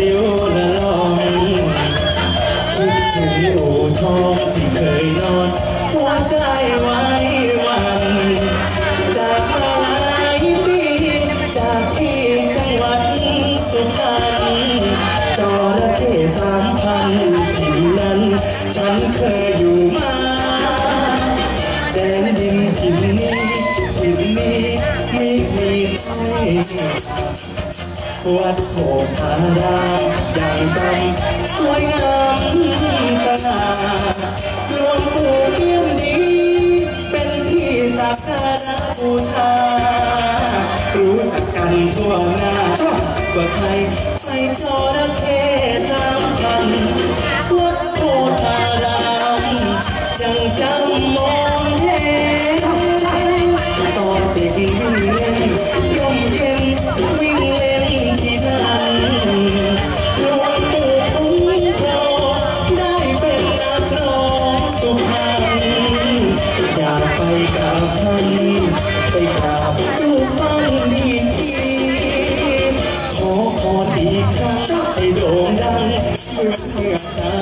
ริ้วละลองคิดถึงโอทองที่เคยนอนวาใจไว้วัน จามาหลายปีจากที่จังหวัดสุพรรณจระเข้สามพันถิ่นั้น ฉันเคยอยู่มาแดนดินถิ่นนี้ถิ่นนี้มีมีใช่ วัดโพธารามอย่างจสวยงามสง่าหลวงปู่เพียงดี เป็นที่สักการะบูชา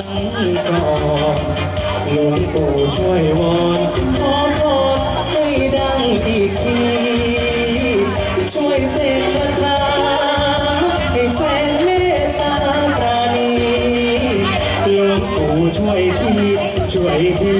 ก่อนหลวงปู่ช่วยวอนขอพรให้ดังอีกทีช่วยเสกคาถาให้แฟนเมตตาปราณีหลวงปู่ช่วยทีช่วยที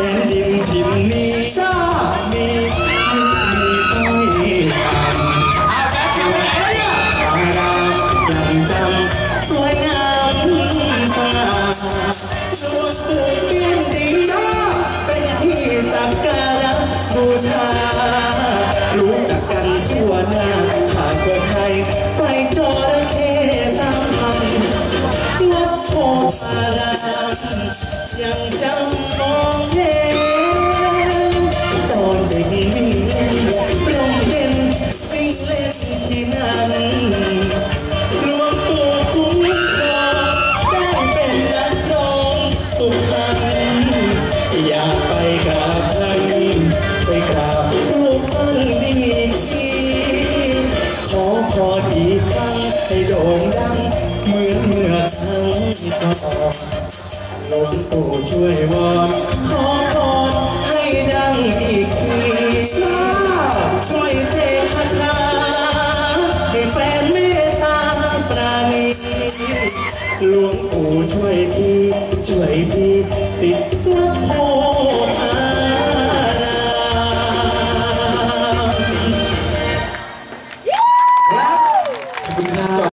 แดนดิ ยังจำมองเห็นตอนเด็กวิ่งเล่นร่มเย็นวิ่งเล่นที่นั่นหลวงปู่คุ้มครองได้เป็นนักร้องสุพรรณอยากไปกราบท่านไปกราบรูปปั้นดีทีขอพรอีครั้งให้โด่งดังเหมือนเมื่อครั้งก่อน ลวงปู่ช่วยวอนขอพรให้ดังอีกทีสาช่วยเสกคาถาให้แฟนเมตตาปราณีหลวงปู่ช่วยทีช่วยทีสิทธิ์วัดโพ